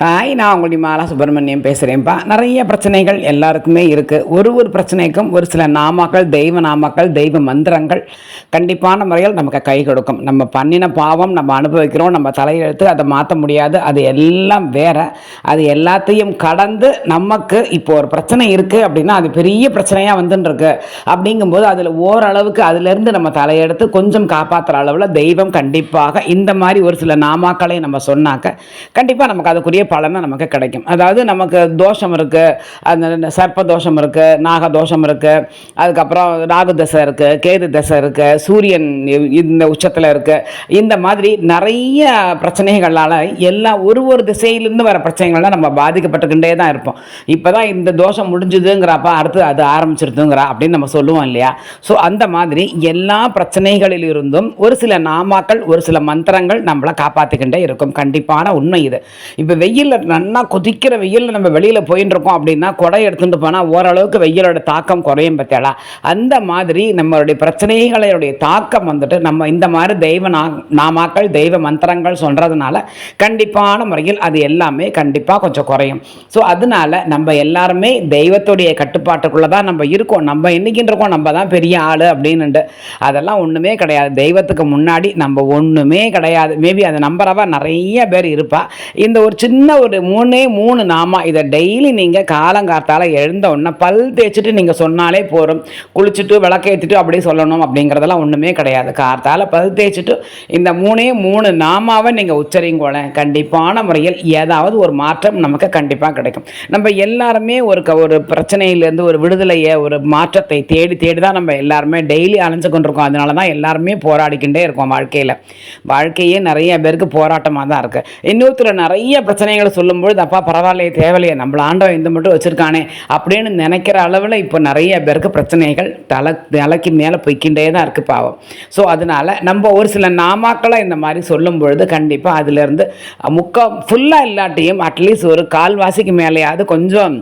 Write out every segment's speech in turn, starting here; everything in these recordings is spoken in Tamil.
ஹாய் நான் உங்களுடைய மாலா சுப்பிரமணியம் பேசுகிறேன்ப்பா நிறைய பிரச்சனைகள் எல்லாருக்குமே இருக்குது ஒரு ஒரு பிரச்சனைக்கும் ஒரு சில நாமாக்கள் தெய்வ நாமாக்கள் தெய்வ மந்திரங்கள் கண்டிப்பான முறையில் நமக்கு கை கொடுக்கும். நம்ம பண்ணின பாவம் நம்ம அனுபவிக்கிறோம். நம்ம தலையெழுத்து அதை மாற்ற முடியாது. அது எல்லாம் வேற. அது எல்லாத்தையும் கடந்து நமக்கு இப்போ ஒரு பிரச்சனை இருக்குது அப்படின்னா அது பெரிய பிரச்சனையாக வந்துட்டுருக்கு. அப்படிங்கும்போது அதில் ஓரளவுக்கு அதுலேருந்து நம்ம தலையெடுத்து கொஞ்சம் காப்பாற்றுற அளவில் தெய்வம் கண்டிப்பாக இந்த மாதிரி ஒரு சில நாமாக்களை நம்ம சொன்னாக்க கண்டிப்பாக நமக்கு அதுக்குரிய பலனை நமக்கு கிடைக்கும். அதாவது நமக்கு தோஷம் இருக்குது அந்த சர்ப்ப தோஷம் இருக்குது நாக தோஷம் இருக்குது அதுக்கப்புறம் ராகு தசை இருக்குது கேது தசை இருக்குது சூரியன் இந்த உச்சத்தில் இருக்குது இந்த மாதிரி நிறைய பிரச்சனைகளால் எல்லாம் ஒரு ஒரு திசையிலேருந்து வர பிரச்சனைகள்லாம் நம்ம பாதிக்கப்பட்டுக்கிட்டே தான் இருப்போம். இப்போ தான் இந்த தோஷம் முடிஞ்சுதுங்கிறப்ப அடுத்து அது ஆரம்பிச்சிருதுங்கிறா அப்படின்னு நம்ம சொல்லுவோம் இல்லையா? ஸோ அந்த மாதிரி எல்லா பிரச்சனைகளிலிருந்தும் ஒரு சில நாமாக்கள் ஒரு சில மந்திரங்கள் நம்மளை காப்பாற்றிக்கிட்டே இருக்கும். கண்டிப்பான உண்மை இது. இப்போ வெயில் வெயிலில் நல்லா கொதிக்கிற வெயிலில் நம்ம வெளியில் போயின்னு இருக்கோம் அப்படின்னா குடை எடுத்துகிட்டு போனால் ஓரளவுக்கு வெயிலோட தாக்கம் குறையும் பார்த்தேடா அந்த மாதிரி நம்மளுடைய பிரச்சனைகளுடைய தாக்கம் வந்துட்டு நம்ம இந்த மாதிரி தெய்வ நா நாமாக்கள் தெய்வ மந்திரங்கள் சொல்கிறதுனால கண்டிப்பான முறையில் அது எல்லாமே கண்டிப்பாக கொஞ்சம் குறையும். ஸோ அதனால நம்ம எல்லாருமே தெய்வத்துடைய கட்டுப்பாட்டுக்குள்ளே தான் நம்ம இருக்கோம். நம்ம என்னைக்கின்னு இருக்கோம்? நம்ம தான் பெரிய ஆள் அப்படின்னுட்டு அதெல்லாம் ஒன்றுமே கிடையாது. தெய்வத்துக்கு முன்னாடி நம்ம ஒன்றுமே கிடையாது. மேபி அது நம்புறவா நிறைய பேர் இருப்பா. இந்த ஒரு சின்ன ஒரு மூணே மூணு நாமா? இதை டெய்லி நீங்கள் காலங்காத்தால் எழுந்த உடனே பல் தேய்ச்சிட்டு நீங்கள் சொன்னாலே போதும். குளிச்சுட்டு விளக்கேற்றிட்டு அப்படியே சொல்லணும் அப்படிங்கிறதெல்லாம் ஒன்றுமே கிடையாது. காத்தால் பல் தேய்ச்சிட்டு இந்த மூணே மூணு நாமாவை நீங்கள் உச்சரிங்கோல கண்டிப்பான முறையில் ஏதாவது ஒரு மாற்றம் நமக்கு கண்டிப்பாக கிடைக்கும். நம்ம எல்லாருமே ஒரு க ஒரு பிரச்சனையிலேருந்து ஒரு விடுதலையை ஒரு மாற்றத்தை தேடி தேடி தான் நம்ம எல்லாருமே டெய்லி அலைஞ்சு கொண்டிருக்கோம். அதனால தான் எல்லாருமே போராடிக்கிட்டே இருக்கோம் வாழ்க்கையில். வாழ்க்கையே நிறைய பேருக்கு போராட்டமாக தான் இருக்குது இன்னொருத்தர் நிறைய பிரச்சனைகளை சொல்லும்பொழுது அப்பா பரவாயில்லையே தேவையில்லையே நம்மள ஆண்டவன் இந்த மட்டும் வச்சுருக்கானே அப்படின்னு நினைக்கிற அளவில் இப்போ நிறைய பேருக்கு பிரச்சனைகள் தலை தலைக்கு மேலே போய்க்கிட்டே தான் இருக்குது பாவம். ஸோ அதனால் நம்ம ஒரு சில நாமாக்களை இந்த மாதிரி சொல்லும் பொழுது கண்டிப்பாக அதுலேருந்து முக்கா ஃபுல்லாக இல்லாட்டியும் அட்லீஸ்ட் ஒரு கால்வாசிக்கு மேலேயாவது கொஞ்சம்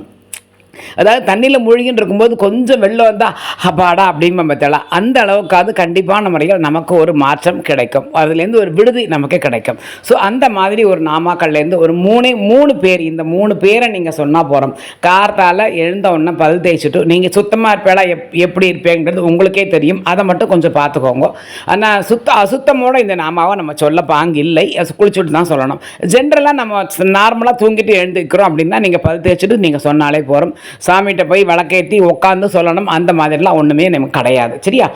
அதாவது தண்ணியில் மூழ்கின்னு இருக்கும்போது கொஞ்சம் வெள்ளம் வந்தால் அப்பாடா அப்படின்னு நம்ம தெரியலாம் அந்த அளவுக்காவது கண்டிப்பான முறையில் நமக்கு ஒரு மாற்றம் கிடைக்கும். அதுலேருந்து ஒரு விடுதி நமக்கு கிடைக்கும். ஸோ அந்த மாதிரி ஒரு நாமாக்கள்லேருந்து ஒரு மூணு மூணு பேர் இந்த மூணு பேரை நீங்கள் சொன்னால் போகிறோம் கார்த்தால் எழுந்த உடனே பல் தேய்ச்சிட்டு நீங்கள் சுத்தமாக இருப்பேடா எப் எப்படி இருப்பேங்கிறது உங்களுக்கே தெரியும். அதை மட்டும் கொஞ்சம் பார்த்துக்கோங்க. ஆனால் சுத்த அசுத்தமோட இந்த நாமாவை நம்ம சொல்ல பாங்கு இல்லை. குளிச்சுட்டு தான் சொல்லணும். ஜென்ரலாக நம்ம நார்மலாக தூங்கிட்டு எழுந்திருக்கிறோம் அப்படின்னா நீங்கள் பல் தேய்ச்சிட்டு நீங்கள் சொன்னாலே போகிறோம் சாமிகிட்ட போய் விளக்கேற்றி உட்காந்து சொல்லணும். அந்த மாதிரிலாம் ஒன்றுமே நமக்கு கிடையாது. சரியா?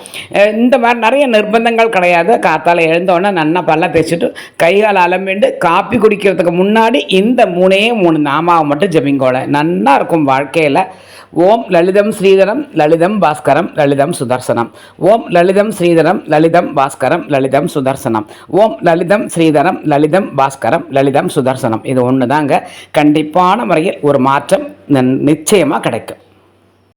இந்த மாதிரி நிறைய நிர்பந்தங்கள் கிடையாது. காத்தால எழுந்தோடனே நல்லா பல்ல தேய்ச்சிட்டு கைகால் அலம்பிண்டு காப்பி குடிக்கிறதுக்கு முன்னாடி இந்த மூணே மூணு நாமாவை மட்டும் ஜபிங்கோல. நல்லா இருக்கும் வாழ்க்கையில். ஓம் லலிதம் ஸ்ரீதரம் லலிதம் பாஸ்கரம் லலிதம் சுதர்சனம். ஓம் லலிதம் ஸ்ரீதரம் லலிதம் பாஸ்கரம் லலிதம் சுதர்சனம். ஓம் லலிதம் ஸ்ரீதரம் லலிதம் பாஸ்கரம் லலிதம் சுதர்சனம். இது ஒன்று தாங்க கண்டிப்பான முறையில் ஒரு மாற்றம் நிச்சயம் நிச்சயமாக கிடைக்கும்.